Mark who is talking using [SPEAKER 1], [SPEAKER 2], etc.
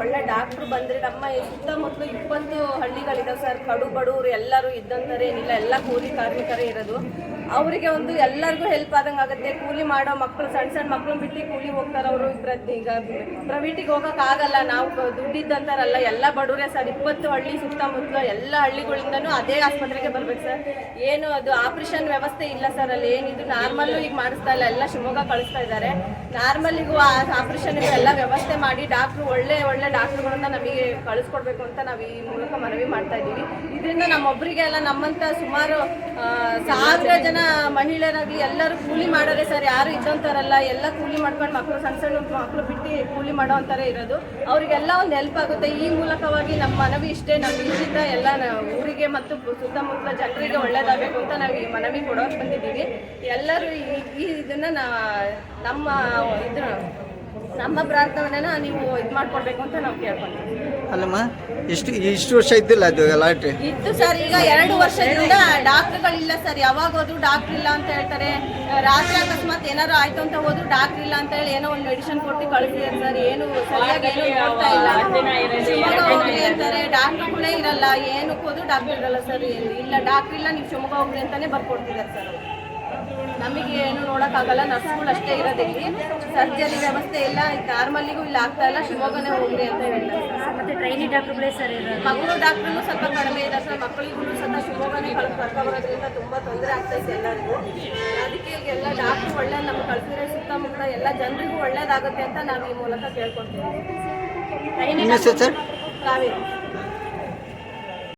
[SPEAKER 1] ಒಳ್ಳೆ ಡಾಕ್ಟ್ರು ಬಂದ್ರೆ ನಮ್ಮ ಸುತ್ತಮುತ್ತಲು ಇಪ್ಪತ್ತು ಹಳ್ಳಿಗಳಿದಾವೆ ಸರ್. ಕಡು ಬಡವರು ಎಲ್ಲರೂ ಇದ್ದಂತಾರೆ ಏನಿಲ್ಲ, ಎಲ್ಲ ಕೂಲಿ ಕಾರ್ಮಿಕರೇ ಇರೋದು. ಅವರಿಗೆ ಒಂದು ಎಲ್ಲರಿಗೂ ಹೆಲ್ಪ್ ಆದಂಗೆ ಆಗುತ್ತೆ. ಕೂಲಿ ಮಾಡೋ ಮಕ್ಕಳು ಸಣ್ಣ ಸಣ್ಣ ಮಕ್ಕಳು ಬಿಟ್ಟು ಕೂಲಿ ಹೋಗ್ತಾರೆ ಅವರು. ಈಗ ಪ್ರೈವೇಟಿಗೆ ಹೋಗೋಕ್ಕಾಗಲ್ಲ ನಾವು ದುಡ್ಡಿದ್ದಂತಾರಲ್ಲ ಎಲ್ಲ ಬಡವರೇ ಸರ್. ಇಪ್ಪತ್ತು ಹಳ್ಳಿ ಸುತ್ತಮುತ್ತಲು ಎಲ್ಲ ಹಳ್ಳಿಗಳಿಂದನೂ ಅದೇ ಆಸ್ಪತ್ರೆಗೆ ಬರ್ಬೇಕು ಸರ್. ಏನು ಅದು ಆಪರೇಷನ್ ವ್ಯವಸ್ಥೆ ಇಲ್ಲ ಸರ್ ಅಲ್ಲಿ, ಏನಿದು ನಾರ್ಮಲ್ಲು ಈಗ ಮಾಡಿಸ್ತಾ ಇಲ್ಲ. ಎಲ್ಲ ಶಿವಮೊಗ್ಗ ಕಳಿಸ್ತಾ ಇದ್ದಾರೆ. ನಾರ್ಮಲಿಗೂ ಆಪರೇಷನ್ಗೂ ಎಲ್ಲ ವ್ಯವಸ್ಥೆ ಮಾಡಿ ಡಾಕ್ಟ್ರು ಒಳ್ಳೆ ಒಳ್ಳೆ ಡಾಕ್ಟ್ರುಗಳನ್ನ ನಮಗೆ ಕಳಿಸ್ಕೊಡ್ಬೇಕು ಅಂತ ನಾವು ಈ ಮೂಲಕ ಮನವಿ ಮಾಡ್ತಾ ಇದ್ದೀವಿ. ಇದರಿಂದ ನಮ್ಮೊಬ್ಬರಿಗೆ ಅಲ್ಲ ನಮ್ಮಂತ ಸುಮಾರು ಸಾವಿರ ಜನ ಮಹಿಳೆಯರಾಗಲಿ ಎಲ್ಲರೂ ಕೂಲಿ ಮಾಡೋರೆ ಸರ್, ಯಾರು ಇದ್ದಂತಾರಲ್ಲ ಎಲ್ಲ ಕೂಲಿ ಮಾಡ್ಕೊಂಡು ಮಕ್ಕಳು ಸಣ್ಣ ಸಣ್ಣ ಮಕ್ಕಳು ಬಿಟ್ಟು ಕೂಲಿ ಮಾಡೋ ಅಂತಾರೆ ಇರೋದು. ಅವರಿಗೆಲ್ಲ ಒಂದು ಹೆಲ್ಪ್ ಆಗುತ್ತೆ. ಈ ಮೂಲಕವಾಗಿ ನಮ್ಮ ಮನವಿ ಇಷ್ಟೇ. ನಮ್ಮ ಇಲ್ಲಿಂದ ಎಲ್ಲ ಊರಿಗೆ ಮತ್ತು ಸುತ್ತಮುತ್ತಲ ಜನರಿಗೆ ಒಳ್ಳೇದಾಗಬೇಕು ಅಂತ ನಾವು ಈ ಮನವಿ ಕೊಡೋಕೆ ಬಂದಿದ್ದೀವಿ. ಎಲ್ಲರೂ ಈ ಇದನ್ನು ನಮ್ಮ ಇದ್ರ ನಮ್ಮ ಪ್ರಾರ್ಥನೆನ ನೀವು ಇದು ಮಾಡ್ಕೊಡ್ಬೇಕು ಅಂತ ನಾವು ಕೇಳ್ಕೊಂತೀವಿ.
[SPEAKER 2] ಅಲ್ಲಮ್ಮ ಎಷ್ಟು ಇಷ್ಟು ವರ್ಷ ಇದ್ದಿಲ್ಲ ಅದು ಲಾಟ್ರಿ
[SPEAKER 1] ಇತ್ತು ಸರ್ ಈಗ ಎರಡು ವರ್ಷದಿಂದ ಡಾಕ್ಟರ್ಗಳಿಲ್ಲ ಸರ್. ಯಾವಾಗ ಹೋದ್ರು ಡಾಕ್ಟರ್ ಇಲ್ಲ ಅಂತ ಹೇಳ್ತಾರೆ. ರಾತ್ರಿ ಅಕಸ್ಮಾತ್ ಏನಾರು ಆಯ್ತು ಅಂತ ಹೋದ್ರು ಡಾಕ್ಟರ್ ಇಲ್ಲ ಅಂತ ಹೇಳಿ ಏನೋ ಒಂದು ಮೆಡಿಸಿನ್ ಕೊಟ್ಟು ಕಳಿಸಿದ್ದಾರೆ ಸರ್. ಏನು ಸರಿಯಾಗಿ ಏನು ನೋಡ್ತಾ ಇಲ್ಲ. ಶಿವಮೊಗ್ಗ ಹೋಗ್ರಿ ಅಂತಾರೆ. ಡಾಕ್ಟರ್ಗಳೇ ಇರಲ್ಲ. ಏನಕ್ಕೆ ಹೋದ್ರು ಡಾಕ್ಟರ್ ಇರಲ್ಲ ಸರ್. ಇಲ್ಲ ಡಾಕ್ಟರ್ ಇಲ್ಲ ನೀವು ಶಿವಮೊಗ್ಗ ಹೋಗ್ರಿ ಅಂತಾನೆ ಬರ್ಕೊಡ್ತಿದ್ದಾರೆ ಸರ್. ನಮಗೆ ಏನು ನೋಡೋಕ್ಕಾಗಲ್ಲ ನರ್ಸ್ಗಳು ಅಷ್ಟೇ ಇರೋದಿಲ್ಲಿ. ಸರ್ಜರಿ ವ್ಯವಸ್ಥೆ ಇಲ್ಲ ನಾರ್ಮಲ್ಲಿಗೂ ಇಲ್ಲ ಆಗ್ತಾ ಇಲ್ಲ ಶಿವಮೊಗ್ಗನೇ ಹೋಗ್ರಿ ಅಂತ ಹೇಳಿದ್ರು.
[SPEAKER 3] ಮತ್ತೆ ಟ್ರೈನಿ ಡಾಕ್ಟ್ರುಗಳೇ ಸರ್ ಇರೋದು?
[SPEAKER 1] ಮಕ್ಕಳು ಡಾಕ್ಟ್ರು ಸ್ವಲ್ಪ ಕಡಿಮೆ ಇದೆ ಸರ್ ಮಕ್ಕಳಿಗೂ ಸ್ವಲ್ಪ ಶಿವಮೊಗ್ಗನೇ ಕಳ್ಸಿ ಕರ್ಕೊಂಬರೋದ್ರಿಂದ ತುಂಬ ತೊಂದರೆ ಆಗ್ತೈತೆ ಎಲ್ಲರಿಗೂ. ಅದಕ್ಕೆ ಈಗ ಎಲ್ಲ ಡಾಕ್ಟ್ರು ಒಳ್ಳೆ ನಮ್ಮ ಕಳ್ಸಿದ್ರೆ ಸುತ್ತಮುತ್ತ ಎಲ್ಲ ಜನರಿಗೂ ಒಳ್ಳೇದಾಗುತ್ತೆ ಅಂತ ನಾವು ಈ ಮೂಲಕ
[SPEAKER 2] ಕೇಳ್ಕೊತೀವಿ
[SPEAKER 1] ಕಾವೇರಿ